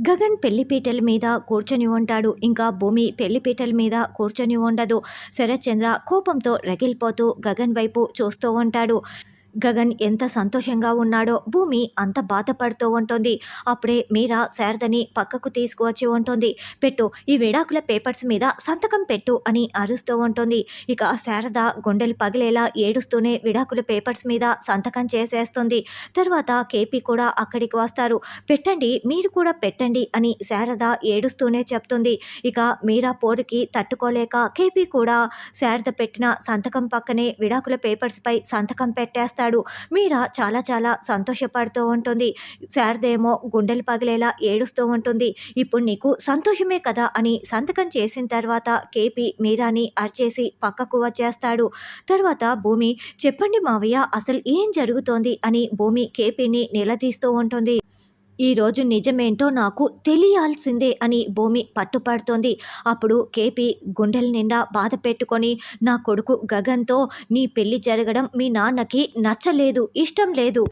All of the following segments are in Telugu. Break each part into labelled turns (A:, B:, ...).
A: గగన్ పెళ్ళిపీటల మీద కూర్చొని ఉంటాడు. ఇంకా భూమి పెళ్ళిపీటల మీద కూర్చొని ఉండదు. శరత్చంద్ర కోపంతో రగిలిపోతూ గగన్ వైపు చూస్తూ ఉంటాడు. గగన్ ఎంత సంతోషంగా ఉన్నాడో భూమి అంత బాధపడుతూ ఉంటుంది. అప్పుడే మీరా శారదని పక్కకు తీసుకువచ్చి ఉంటుంది. పెట్టు ఈ విడాకుల పేపర్స్ మీద సంతకం పెట్టు అని అరుస్తూ ఉంటుంది. ఇక శారద గుండెలు పగిలేలా ఏడుస్తూనే విడాకుల పేపర్స్ మీద సంతకం చేసేస్తుంది. తర్వాత కేపీ కూడా అక్కడికి వస్తారు. పెట్టండి మీరు కూడా పెట్టండి అని శారద ఏడుస్తూనే చెప్తుంది. ఇక మీరా పోరుకి తట్టుకోలేక కేపీ కూడా శారద పెట్టిన సంతకం పక్కనే విడాకుల పేపర్స్పై సంతకం చేస్తాడు. మీరా చాలా చాలా సంతోషపడుతూ ఉంటుంది. శారదేమో గుండెలు పగిలేలా ఏడుస్తూ ఉంటుంది. ఇప్పుడు నీకు సంతోషమే కదా అని సంతకం చేసిన తర్వాత కేపీ మీరాని అరిచేసి పక్కకు వచ్చేస్తాడు. తర్వాత భూమి చెప్పండి మావయ్య అసలు ఏం జరుగుతోంది అని భూమి కేపీని నిలదీస్తూ ఉంటుంది. ఈరోజు నిజమేంటో నాకు తెలియాల్సిందే అని భూమి పట్టుపడుతోంది. అప్పుడు కేపీ గుండెల నిండా బాధ పెట్టుకొని నా కొడుకు గగన్తో నీ పెళ్ళి జరగడం మీ నాన్నకి నచ్చలేదు ఇష్టం లేదు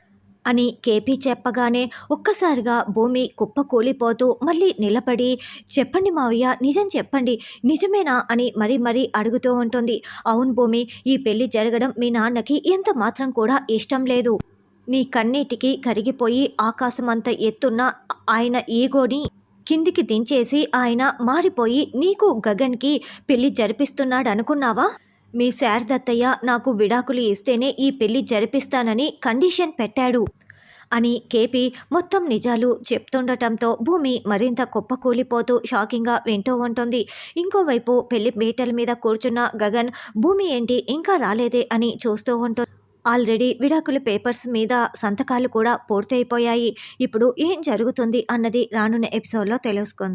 A: అని కేపీ చెప్పగానే ఒక్కసారిగా భూమి కుప్ప కూలిపోతూ మళ్ళీ నిలబడి చెప్పండి మావయ్య నిజం చెప్పండి నిజమేనా? అని మరీ మరీ అడుగుతూ ఉంటుంది. అవును భూమి ఈ పెళ్ళి జరగడం మీ నాన్నకి ఎంత మాత్రం కూడా ఇష్టం లేదు. నీ కన్నీటికి కరిగిపోయి ఆకాశమంత ఎత్తున్న ఆయన ఈగోని కిందికి దించేసి ఆయన మారిపోయి నీకు గగన్కి పెళ్ళి జరిపిస్తున్నాడు అనుకున్నావా మీ శారదత్తయ్య నాకు విడాకులు ఇస్తేనే ఈ పెళ్ళి జరిపిస్తానని కండిషన్ పెట్టాడు అని కేపీ మొత్తం నిజాలు చెప్తుండటంతో భూమి మరింత కుప్పకూలిపోతూ షాకింగ్గా వింటూ ఉంటుంది. ఇంకోవైపు పెళ్ళి మేటల మీద కూర్చున్న గగన్ భూమి ఏంటి ఇంకా రాలేదే అని చూస్తూ ఉంటుంది. ఆల్రెడీ విడాకుల పేపర్స్ మీద సంతకాలు కూడా పూర్తయిపోయాయి. ఇప్పుడు ఏం జరుగుతుంది అన్నది రానున్న ఎపిసోడ్లో తెలుసుకుంది.